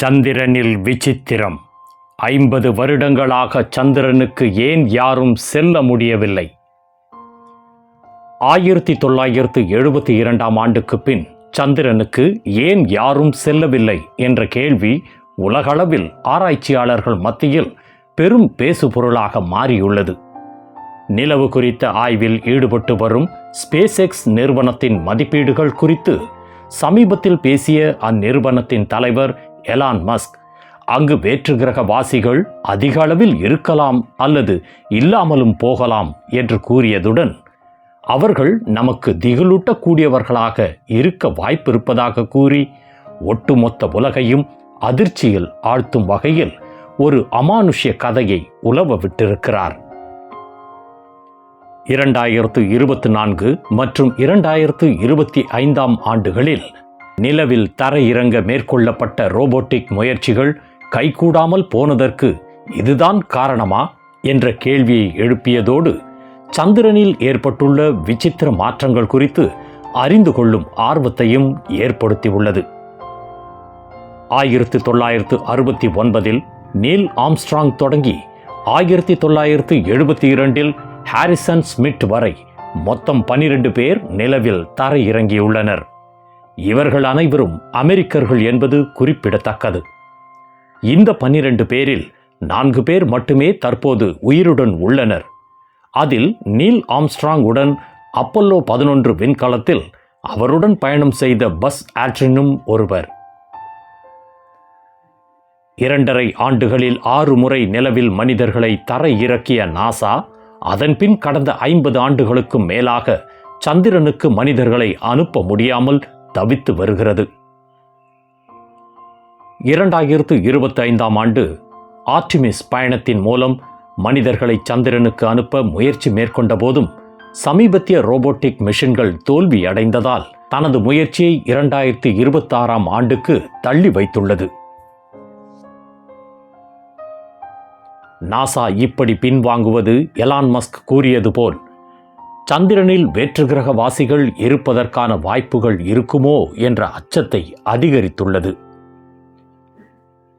சந்திரனில் விசித்திரம். ஐம்பது வருடங்களாக சந்திரனுக்கு ஏன் யாரும் செல்ல முடியவில்லை? ஆயிரத்தி தொள்ளாயிரத்து எழுபத்தி இரண்டாம் ஆண்டுக்கு பின் சந்திரனுக்கு ஏன் யாரும் செல்லவில்லை என்ற கேள்வி உலகளவில் ஆராய்ச்சியாளர்கள் மத்தியில் பெரும் பேசுபொருளாக மாறியுள்ளது. நிலவு குறித்த ஆய்வில் ஈடுபட்டு வரும் ஸ்பேஸ் எக்ஸ் நிறுவனத்தின் மதிப்பீடுகள் குறித்து சமீபத்தில் பேசிய அந்நிறுவனத்தின் தலைவர் எலான் மஸ்க். அங்கு வேற்றுகிரக வாசிகள் அதிக அளவில் இருக்கலாம் அல்லது இல்லாமலும் போகலாம் என்று கூறியதுடன் அவர்கள் நமக்கு திகிலூட்டக்கூடியவர்களாக இருக்க வாய்ப்பிருப்பதாக கூறி ஒட்டுமொத்த உலகையும் அதிர்ச்சியில் ஆழ்த்தும் வகையில் ஒரு அமானுஷ்ய கதையை உலவ விட்டிருக்கிறார் இரண்டாயிரத்து இருபத்தி நான்கு மற்றும் இரண்டாயிரத்து இருபத்தி ஐந்தாம் ஆண்டுகளில் நிலவில் தரையிறங்க மேற்கொள்ளப்பட்ட ரோபோட்டிக் முயற்சிகள் கைகூடாமல் போனதற்கு இதுதான் காரணமா என்ற கேள்வியை எழுப்பியதோடு சந்திரனில் ஏற்பட்டுள்ள விசித்திர மாற்றங்கள் குறித்து அறிந்து கொள்ளும் ஆர்வத்தையும் ஏற்படுத்தியுள்ளது. ஆயிரத்தி தொள்ளாயிரத்து அறுபத்தி ஒன்பதில் நீல் ஆம்ஸ்ட்ராங் தொடங்கி ஆயிரத்தி தொள்ளாயிரத்து எழுபத்தி இரண்டில் ஹாரிசன் ஸ்மிட் வரை மொத்தம் பனிரெண்டு பேர் நிலவில் தரை இறங்கியுள்ளனர். இவர்கள் அனைவரும் அமெரிக்கர்கள் என்பது குறிப்பிடத்தக்கது. இந்த பன்னிரண்டு பேரில் நான்கு பேர் மட்டுமே தற்போது உயிருடன் உள்ளனர். அதில் நீல் ஆம்ஸ்ட்ராங் உடன் அப்பல்லோ பதினொன்று விண்கலத்தில் அவருடன் பயணம் செய்த பஸ் ஆட்ரினும் ஒருவர். இரண்டரை ஆண்டுகளில் ஆறு முறை நிலவில் மனிதர்களை தர இறக்கிய நாசா அதன்பின் கடந்த ஐம்பது ஆண்டுகளுக்கும் மேலாக சந்திரனுக்கு மனிதர்களை அனுப்ப முடியாமல் தவித்து வருகிறது. இரண்டாயிரத்து இருபத்தி ஐந்தாம் ஆண்டு ஆர்டிமிஸ் பயணத்தின் மூலம் மனிதர்களை சந்திரனுக்கு அனுப்ப முயற்சி மேற்கொண்ட போதும் சமீபத்திய ரோபோட்டிக் மிஷின்கள் தோல்வி அடைந்ததால் தனது முயற்சியை இரண்டாயிரத்தி இருபத்தாறாம் ஆண்டுக்கு தள்ளி வைத்துள்ளது. நாசா இப்படி பின்வாங்குவது எலான் மஸ்க் கூறியது போல் சந்திரனில் வேற்றுகிரக வாசிகள் இருப்பதற்கான வாய்ப்புகள் இருக்குமோ என்ற அச்சத்தை அதிகரித்துள்ளது.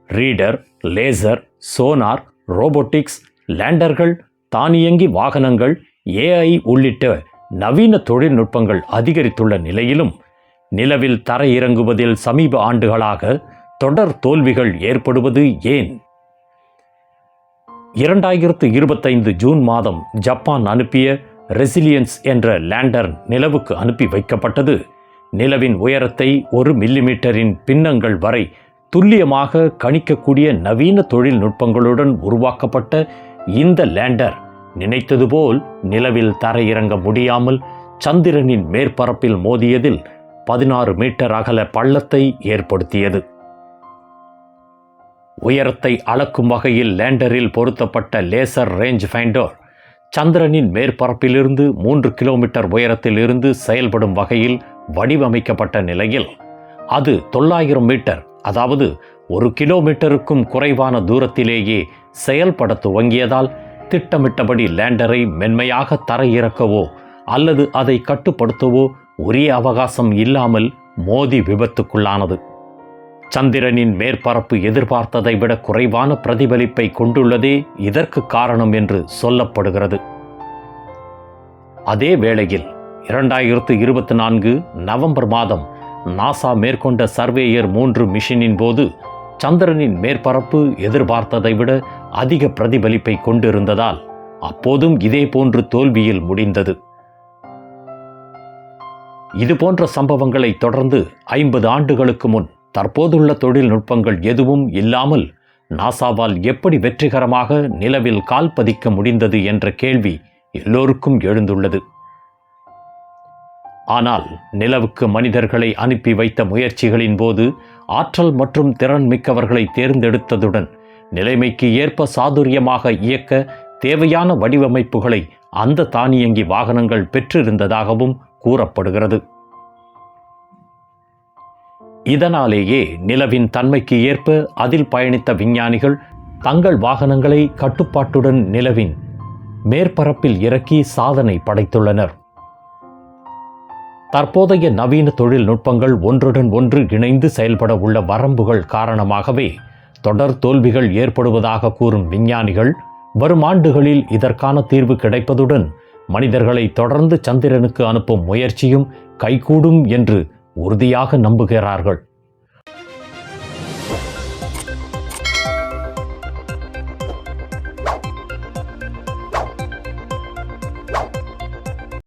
ரீடர் லேசர் சோனார் ரோபோட்டிக்ஸ் லேண்டர்கள் தானியங்கி வாகனங்கள் ஏஐ உள்ளிட்ட நவீன தொழில்நுட்பங்கள் அதிகரித்துள்ள நிலையிலும் நிலவில் தரையிறங்குவதில் சமீப ஆண்டுகளாக தொடர் தோல்விகள் ஏற்படுவது ஏன்? இரண்டாயிரத்து இருபத்தைந்து ஜூன் மாதம் ஜப்பான் அனுப்பிய ரெசிலியன்ஸ் என்ற லேண்டர் நிலவுக்கு அனுப்பி வைக்கப்பட்டது. நிலவின் உயரத்தை ஒரு மில்லிமீட்டரின் பின்னங்கள் வரை துல்லியமாக கணிக்கக்கூடிய நவீன தொழில்நுட்பங்களுடன் உருவாக்கப்பட்ட இந்த லேண்டர். நினைத்தது போல் நிலவில் தரையிறங்க முடியாமல் சந்திரனின் மேற்பரப்பில் மோதியதில் பதினாறு மீட்டர் அகல பள்ளத்தை ஏற்படுத்தியது. உயரத்தை அளக்கும் வகையில் லேண்டரில் பொருத்தப்பட்ட லேசர் ரேஞ்ச் ஃபைண்டர் சந்திரனின் மேற்பரப்பிலிருந்து மூன்று கிலோமீட்டர் உயரத்தில் இருந்து செயல்படும் வகையில் வடிவமைக்கப்பட்ட நிலையில் அது தொள்ளாயிரம் மீட்டர் அதாவது ஒரு கிலோமீட்டருக்கும் குறைவான தூரத்திலேயே செயல்பட துவங்கியதால் திட்டமிட்டபடி லேண்டரை மென்மையாக தரையிறக்கவோ அல்லது அதை கட்டுப்படுத்தவோ உரிய அவகாசம் இல்லாமல் மோதி விபத்துக்குள்ளானது. சந்திரனின் மேற்பரப்பு எதிர்பார்த்ததை விட குறைவான பிரதிபலிப்பை கொண்டுள்ளதே இதற்கு காரணம் என்று சொல்லப்படுகிறது. அதே வேளையில் இரண்டாயிரத்து இருபத்தி நான்கு நவம்பர் மாதம் நாசா மேற்கொண்ட சர்வேயர் மூன்று மிஷினின் போது சந்திரனின் மேற்பரப்பு எதிர்பார்த்ததை விட அதிக பிரதிபலிப்பை கொண்டிருந்ததால் அப்போதும் இதே போன்று தோல்வியில் முடிந்தது. இதுபோன்ற சம்பவங்களை தொடர்ந்து ஐம்பது ஆண்டுகளுக்கு முன் தற்போதுள்ள தொழில்நுட்பங்கள் எதுவும் இல்லாமல் நாசாவால் எப்படி வெற்றிகரமாக நிலவில் கால் பதிக்க முடிந்தது என்ற கேள்வி எல்லோருக்கும் எழுந்துள்ளது. ஆனால் நிலவுக்கு மனிதர்களை அனுப்பி வைத்த முயற்சிகளின் போது ஆற்றல் மற்றும் திறன் மிக்கவர்களை தேர்ந்தெடுத்ததுடன் நிலைமைக்கு ஏற்ப சாதுரியமாக இயக்க தேவையான வடிவமைப்புகளை அந்த தானியங்கி வாகனங்கள் பெற்றிருந்ததாகவும் கூறப்படுகிறது. இதனாலேயே நிலவின் தன்மைக்கு ஏற்ப அதில் பயணித்த விஞ்ஞானிகள் தங்கள் வாகனங்களை கட்டுப்பாட்டுடன் நிலவின் மேற்பரப்பில் இறக்கி சாதனை படைத்துள்ளனர். தற்போதைய நவீன தொழில்நுட்பங்கள் ஒன்றுடன் ஒன்று இணைந்து செயல்பட உள்ள வரம்புகள் காரணமாகவே தொடர் தோல்விகள் ஏற்படுவதாக கூறும் விஞ்ஞானிகள் வரும் ஆண்டுகளில் இதற்கான தீர்வு கிடைப்பதுடன் மனிதர்களை தொடர்ந்து சந்திரனுக்கு அனுப்பும் முயற்சியும் கைகூடும் என்று உறுதியாக நம்புகிறார்கள்.